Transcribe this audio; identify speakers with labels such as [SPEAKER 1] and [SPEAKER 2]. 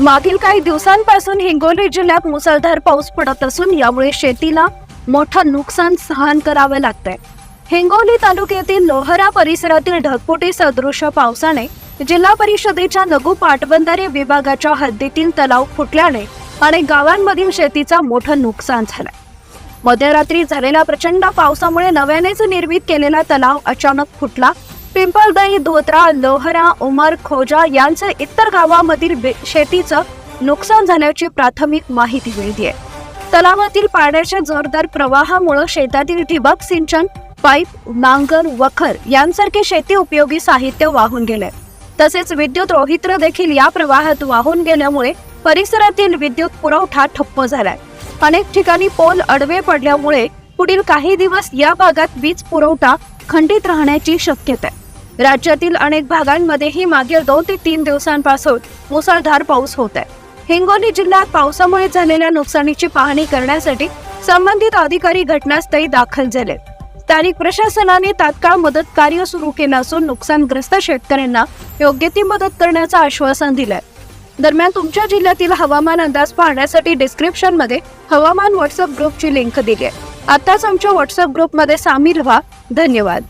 [SPEAKER 1] मागील काही दिवसांपासून हिंगोली जिल्ह्यात मुसळधार पाऊस पडत असून यामुळे शेतीला मोठं नुकसान सहन करावं लागतंय. हिंगोली तालुक्यातील लोहरा परिसरातील ढगफुटी सदृश पावसाने जिल्हा परिषदेच्या लघु पाटबंधारे विभागाच्या हद्दीतील तलाव फुटल्याने अनेक गावांमधील शेतीचा मोठं नुकसान झालं मध्यरात्री झालेल्या प्रचंड पावसामुळे नव्यानेच निर्मित केलेला तलाव अचानक फुटला पिंपळदई धोत्रा लोहरा उमर खोजा यांचं इतर गावांमधील बे- शेतीचं नुकसान झाल्याची प्राथमिक माहिती मिळते तलावातील पाण्याच्या जोरदार प्रवाहामुळे शेतातील ठिबक सिंचन पाईप नांगर वखर यांसारखे शेती उपयोगी साहित्य वाहून गेले तसेच विद्युत रोहित्र देखील या प्रवाहात वाहून गेल्यामुळे परिसरातील विद्युत पुरवठा ठप्प झालाय. अनेक ठिकाणी पोल अडवे पडल्यामुळे पुढील काही दिवस या भागात वीज पुरवठा खंडित राहण्याची शक्यता आहे. राज्यातील अनेक भागांमध्येही मागील दोन ते तीन दिवसांपासून मुसळधार पाऊस होत आहे. हिंगोली जिल्ह्यात पावसामुळे झालेल्या नुकसानीची पाहणी करण्यासाठी संबंधित अधिकारी घटनास्थळी दाखल झाले. स्थानिक प्रशासनाने तात्काळ मदत कार्य सुरू केलं असून नुकसानग्रस्त शेतकऱ्यांना योग्य ती मदत करण्याचं आश्वासन दिलंय. दरम्यान तुमच्या जिल्ह्यातील हवामान अंदाज पाहण्यासाठी डिस्क्रिप्शनमध्ये हवामान व्हॉट्सअप ग्रुपची लिंक दिली आहे. आताच आमच्या व्हॉट्सअप ग्रुपमध्ये सामील व्हा. धन्यवाद.